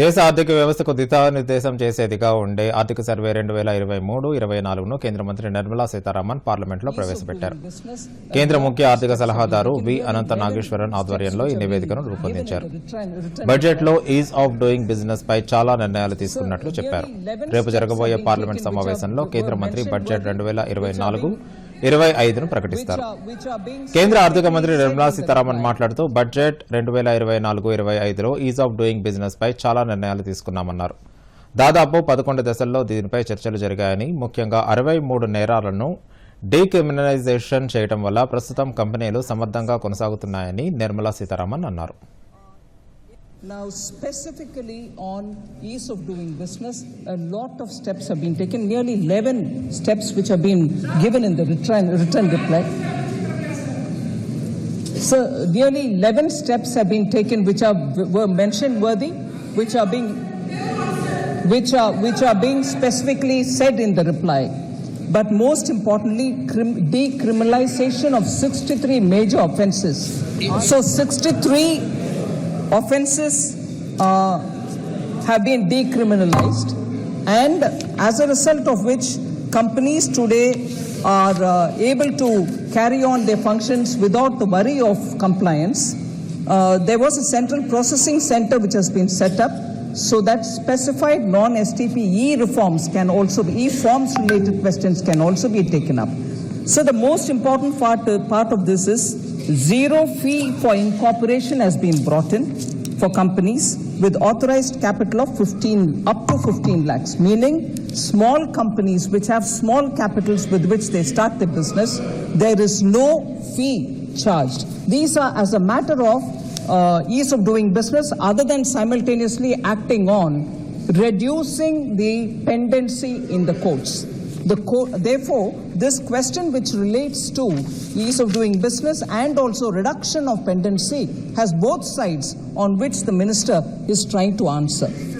దేశ ఆర్థిక వ్యవస్థకు దిశానిర్దేశం చేసేదిగా ఉండే ఆర్థిక సర్వే రెండు వేల ఇరవై మూడు ఇరవై నాలుగును కేంద్ర మంత్రి నిర్మలా సీతారామన్ పార్లమెంట్లో ప్రవేశపెట్టారు. కేంద్ర ముఖ్య ఆర్థిక సలహాదారు వి అనంత నాగేశ్వరన్ ఆధ్వర్యంలో ఈ నివేదికను రూపొందించారు. బడ్జెట్లో ఈజ్ ఆఫ్ డూయింగ్ బిజినెస్ పై చాలా నిర్ణయాలు తీసుకున్నట్లు చెప్పారు. రేపు జరగబోయే పార్లమెంట్ సమావేశంలో కేంద్ర మంత్రి బడ్జెట్ రెండు వేల ఇరవై నాలుగు ఇరవై ఐదును ప్రకటిస్తారు. కేంద్ర ఆర్థిక మంత్రి నిర్మలా సీతారామన్ మాట్లాడుతూ బడ్జెట్ రెండు వేల ఇరవై నాలుగు ఇరవై ఐదులో ఈజ్ ఆఫ్ డూయింగ్ బిజినెస్ పై చాలా నిర్ణయాలు తీసుకున్నామన్నారు. దాదాపు పదకొండు దశల్లో దీనిపై చర్చలు జరిగాయని ముఖ్యంగా అరవై మూడు నేరాలను డీక్రిమినలైజేషన్ చేయడం వల్ల ప్రస్తుతం కంపెనీలు సమర్థంగా కొనసాగుతున్నాయని నిర్మలా సీతారామన్ అన్నారు. Now, specifically on ease of doing business, a lot of steps have been taken, nearly 11 steps which have been given in the return, return reply. So, nearly 11 steps have been taken which are were mentioned worthy, which are being which are which are being specifically said in the reply. But most importantly, crim- decriminalization of 63 major offences. So 63 offences uh, have been decriminalized, and as a result of which, companies today are uh, able to carry on their functions without the worry of compliance. Uh, there was a central processing center which has been set up so that specified non-STP e-reforms can also be, e-forms related questions can also be taken up. So the most important part, uh, part of this is zero fee for incorporation has been brought in for companies with authorized capital of 15 up to 15 lakhs, meaning small companies which have small capitals with which they start their business, there is no fee charged. These are as a matter of uh, ease of doing business, other than simultaneously acting on reducing the pendency in the courts. The therefore, this question which relates to ease of doing business and also reduction of pendency has both sides on which the minister is trying to answer.